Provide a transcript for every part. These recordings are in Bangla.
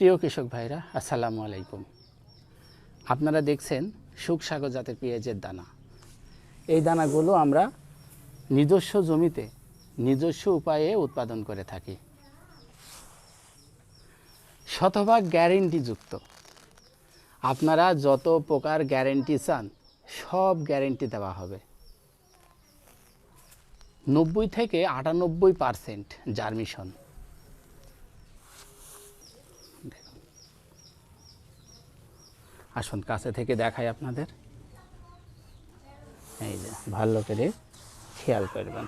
প্রিয় কৃষক ভাইরা, আসসালামু আলাইকুম। আপনারা দেখছেন সুখসাগর জাতের পেঁয়াজের দানা। এই দানাগুলো আমরা নিজস্ব জমিতে, নিজস্ব উপায়ে উৎপাদন করে থাকি। শতভাগ গ্যারেন্টিযুক্ত। আপনারা যত প্রকার গ্যারেন্টি চান, সব গ্যারেন্টি দেওয়া হবে। নব্বই থেকে আটানব্বই পারসেন্ট জার্মিশন। আসুন, কাছে থেকে দেখাই আপনাদের। এই যে, ভালো করে খেয়াল করবেন।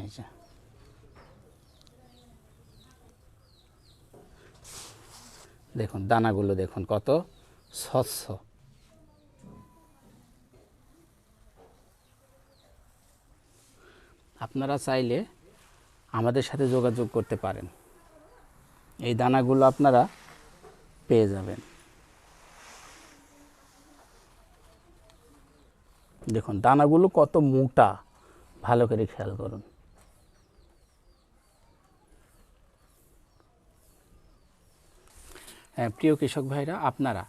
এই যে। দেখুন, দানাগুলো দেখুন, কত স্বচ্ছ। আপনারা চাইলে আমাদের সাথে যোগাযোগ করতে পারেন। এই দানাগুলো আপনারা পেয়ে যাবেন। দেখুন, দানাগুলো কত মোটা। ভালো করে খেয়াল করুন। হ্যাঁ প্রিয় কৃষক ভাইরা, আপনারা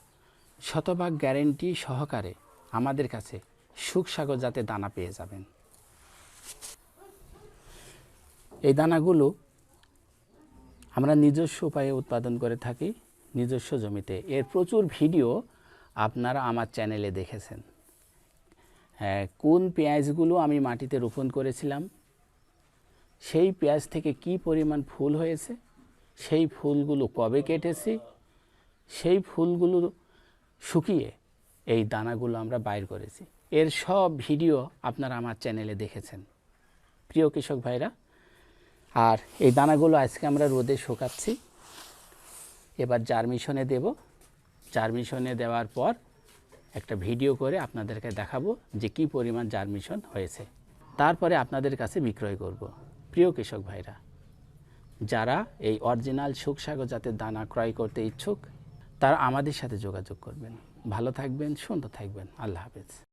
শতভাগ গ্যারেন্টি সহকারে আমাদের কাছে সুখসাগর জাতে দানা পেয়ে যাবেন। এই দানাগুলো আমরা নিজস্ব উপায়ে উৎপাদন করে থাকি। নিজস্ব জমিতে। এর প্রচুর ভিডিও আপনারা আমার চ্যানেলে দেখেছেন। হ্যাঁ, কোন পেঁয়াজগুলো আমি মাটিতে রোপণ করেছিলাম সেই পেঁয়াজ থেকে কি পরিমাণ ফুল হয়েছে সেই ফুলগুলো কবে কেটেছি সেই ফুলগুলো শুকিয়ে এই দানাগুলো আমরা বাইর করেছি। এর সব ভিডিও আপনারা আমার চ্যানেলে দেখেছেন। প্রিয় কৃষক ভাইরা আর এই দানাগুলো আজকে আমরা রোদে শুকাচ্ছি। এবার জার্মিশনে দেব জার্মিশনে দেওয়ার পর একটা ভিডিও করে আপনাদেরকে দেখাবো যে কি পরিমাণ জার্মিশন হয়েছে। তারপরে আপনাদের কাছে বিক্রয় করব। প্রিয় কৃষক ভাইরা, যারা এই অরিজিনাল সুখসাগর জাতের দানা ক্রয় করতে ইচ্ছুক, তারা আমাদের সাথে যোগাযোগ করবেন। ভালো থাকবেন, সুন্দর থাকবেন। আল্লাহ হাফেজ।